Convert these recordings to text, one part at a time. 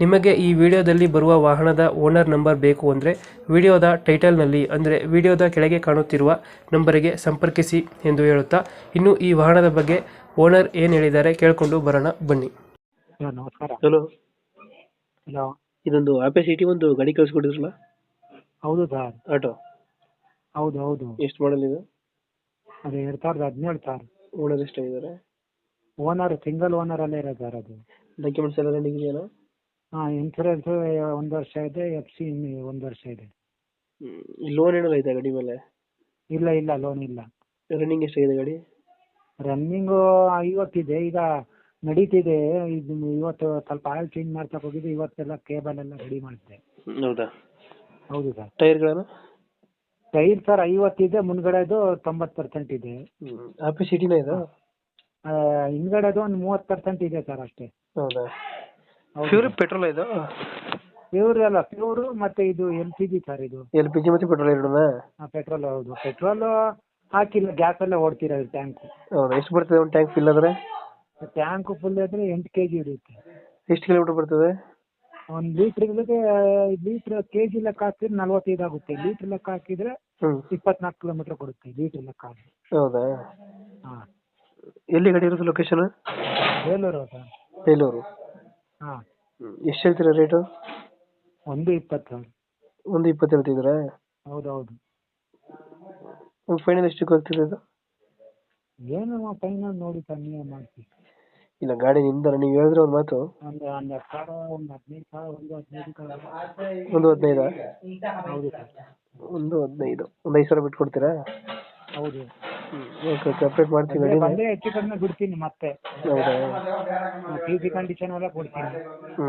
ನಿಮಗೆ ಈ ವಿಡಿಯೋದಲ್ಲಿ ಬರುವ ವಾಹನದ ಓನರ್ ನಂಬರ್ ಬೇಕು ಅಂದರೆ ವಿಡಿಯೋದ ಟೈಟಲ್ನಲ್ಲಿ ಅಂದರೆ ವಿಡಿಯೋದ ಕೆಳಗೆ ಕಾಣುತ್ತಿರುವ ನಂಬರಿಗೆ ಸಂಪರ್ಕಿಸಿ ಎಂದು ಹೇಳುತ್ತಾ ಇನ್ನು ಈ ವಾಹನದ ಬಗ್ಗೆ ಓನರ್ ಏನು ಹೇಳಿದ್ದಾರೆ ಕೇಳಿಕೊಂಡು ಬರೋಣ ಬನ್ನಿ. ಸರ್ ನಮಸ್ಕಾರ. ಹಲೋ. ಹಲೋ. ಇದೊಂದು ಆಪೆ ಸಿಟಿ ಒಂದು ಗಾಡಿ ಕಳಿಸ್ಕೊಟ್ಟಿದ್ರಲ್ಲ? ಹೌದು ಸರ್. ಆಟೋ? ಹೌದು ಹೌದು. ಎಷ್ಟು ಮಾಡಲ್ ಇದು? ಅದು ಎರಡು ಸಾವಿರದ ಹದಿನೇಳು ಸರ್. ಓನರ್ ಎಷ್ಟಾಗಿದ್ದಾರೆ? ಓನರ್ ಸಿಂಗಲ್ ಓನರಲ್ಲೇ ಇರೋದು ಸರ್ ಅದು. ಡಾಕ್ಯುಮೆಂಟ್ಸ್ ಎಲ್ಲ ರನ್ನಿಂಗ್ ಇದೆಯಲ್ಲ ಹಾಂ ಇನ್ಸೂರೆನ್ಸು ಒಂದು ವರ್ಷ ಇದೆ ಎಫ್ ಸಿ ಒಂದು ವರ್ಷ ಇದೆ. ಲೋನ್ ಏನಾದ್ರು ಐತೆ ಗಾಡಿ ಮೇಲೆ? ಇಲ್ಲ ಇಲ್ಲ ಲೋನ್ ಇಲ್ಲ. ರನ್ನಿಂಗ್ ಎಷ್ಟಾಗಿದೆ ಗಾಡಿ? ರನ್ನಿಂಗು ಇದೆ ಈಗ ನಡೀತಿದೆ. ಇದು ಇವತ್ತು ಸ್ವಲ್ಪ ಆಯಿಲ್ ಚೇಂಜ್ ಮಾಡ್ತಾ ಹೋಗಿದ್ದು ಇವತ್ತೆಲ್ಲ ಕೇಬಲ್ ಎಲ್ಲ ರೆಡಿ ಮಾಡಿದೆ. ಹೌದಾ? ಹೌದು ಸರ್. ಟೈರ್ಗಳನ್ನು ಟೈರ್ ಸರ್ ಐವತ್ತಿದೆ ಮುಂದ್ಗಡೆದು ತೊಂಬತ್ತು ಪರ್ಸೆಂಟ್ ಇದೆ. ಆಫೀಸ್ ಸಿಟಿನ ಇದು? ಹಿಂದ್ಗಡೆದು ಒಂದು ಮೂವತ್ತು ಪರ್ಸೆಂಟ್ ಇದೆ ಸರ್ ಅಷ್ಟೇ. ಹೌದು? ಪ್ಯೂರ್ ಪೆಟ್ರೋಲ್ ಇದು? ಪ್ಯೂರ್ ಅಲ್ಲ ಪ್ಯೂರ್ ಮತ್ತೆ ಇದು ಎಲ್ ಪಿ ಜಿ ಸರ್ ಇದು. ಎಲ್ ಪಿ ಜಿ ಮತ್ತು ಪೆಟ್ರೋಲ್ ಎರಡೂನಾ ಪೆಟ್ರೋಲ್ ಹೌದು. ಪೆಟ್ರೋಲ್ ಹಾಕಿಲ್ಲ ಗ್ಯಾಸ್ ಅಲ್ಲೇ ಓಡ್ತಿರೋದು ಟ್ಯಾಂಕ್ ಹೌದಾ ಎಷ್ಟು ಬರ್ತದೆ ಒಂದು ಟ್ಯಾಂಕ್ ಫಿಲ್ ಆದ್ರೆ? ಟ್ಯಾಂಕ್ ಫುಲ್ ಆದ್ರೆ ಎಂಟು ಕೆ ಜಿ ಹಿಡಿಯುತ್ತೆ. ಎಷ್ಟು ಕಿಲೋಮೀಟರ್ ಬರ್ತದೆ? ಒಂದು ಲೀಟ್ರಿಗೆ ಲೀಟ್ರ್ ಕೆ ಜಿ ಲೆಕ್ಕ ಹಾಕಿದ್ರೆ ನಲ್ವತ್ತೈದು ಆಗುತ್ತೆ. ಲೀಟ್ರ್ ಲೆಕ್ಕ ಹಾಕಿದ್ರೆ ಇಪ್ಪತ್ನಾಲ್ಕು ಕಿಲೋಮೀಟರ್ ಕೊಡುತ್ತೆ ಲೀಟ್ರ್ ಲೆಕ್ಕ ಹಾಕಿ. ಹೌದಾ? ಹಾಂ. ಎಲ್ಲಿ ಗಾಡಿ ಇರೋದು ಲೊಕೇಶನ್ ಬೇಲೂರು ಬೇಲೂರು. ಹಾಂ. ಎಷ್ಟು ಹೇಳ್ತೀರಾ ರೇಟು ಒಂದು ಇಪ್ಪತ್ತು. ಒಂದು ಇಪ್ಪತ್ತು ಹೇಳ್ತಿದ್ದೀರಾ? ಹೌದು ಹೌದು ಒಂದು ಫೈನಲ್ ಎಷ್ಟಕ್ಕೆ ಹೋಗ್ತಿದೆ ಇದು ಏನು ಫೈನಲ್ ನೋಡಿ ಸರ್ ನೀವು ಮಾಡಿಸಿ ಇಲ್ಲ ಗಾಡಿ ನಿಮ್ದಲ್ಲ ನೀವು ಹೇಳಿದ್ರೆ ಒಂದು ಮಾತು. ಒಂದು ಸಾವಿರ ಒಂದು ಹದಿನೈದು ಸಾವಿರ ಒಂದು ಹದಿನೈದು ಸಾವಿರ ಒಂದು ಹದಿನೈದಾ? ಹೌದು ಸರ್. ಒಂದು ಹದಿನೈದು. ಒಂದು ಐದು ಸಾವಿರ ಬಿಟ್ಟು ಕೊಡ್ತೀರಾ ಹೌದು. ಓಕೆ ಓಕೆ ಅಪ್ಡೇಟ್ ಮಾಡ್ತೀವಿ ಗಾಡಿ ಬಂದ್ರೆ ಹೆಚ್ಚು ಕಡಿಮೆ ಬಿಡ್ತೀನಿ ಮತ್ತೆ. ಪಿಜಿ ಸಿ ಕಂಡೀಷನ್ ಎಲ್ಲ ಕೊಡ್ತೀನಿ.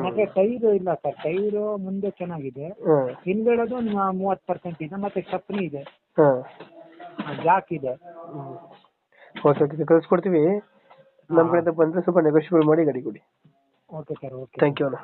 ಮತ್ತೆ ಟೈರು ಇಲ್ಲ ಸರ್ ಟೈರು ಮುಂದೆ ಚೆನ್ನಾಗಿದೆ. ಹಿಂದ್ಗಡೆದು ಮೂವತ್ತು ಪರ್ಸೆಂಟ್ ಇದೆ ಮತ್ತೆ ಸ್ಟಪ್ನಿ ಇದೆ. ಜಾಕ್ ಇದೆ. ಓಕೆ ಓಕೆ ಕಳಿಸ್ಕೊಡ್ತೀವಿ. ನಮ್ಮ ಕಡೆಯಿಂದ ಬಂದರೆ ಸ್ವಲ್ಪ ನೆಗೋಷಿಯೇಬಲ್ ಮಾಡಿ ಗಾಡಿ ಕೊಡಿ. Okay sir okay thank you ಅಣ್ಣ.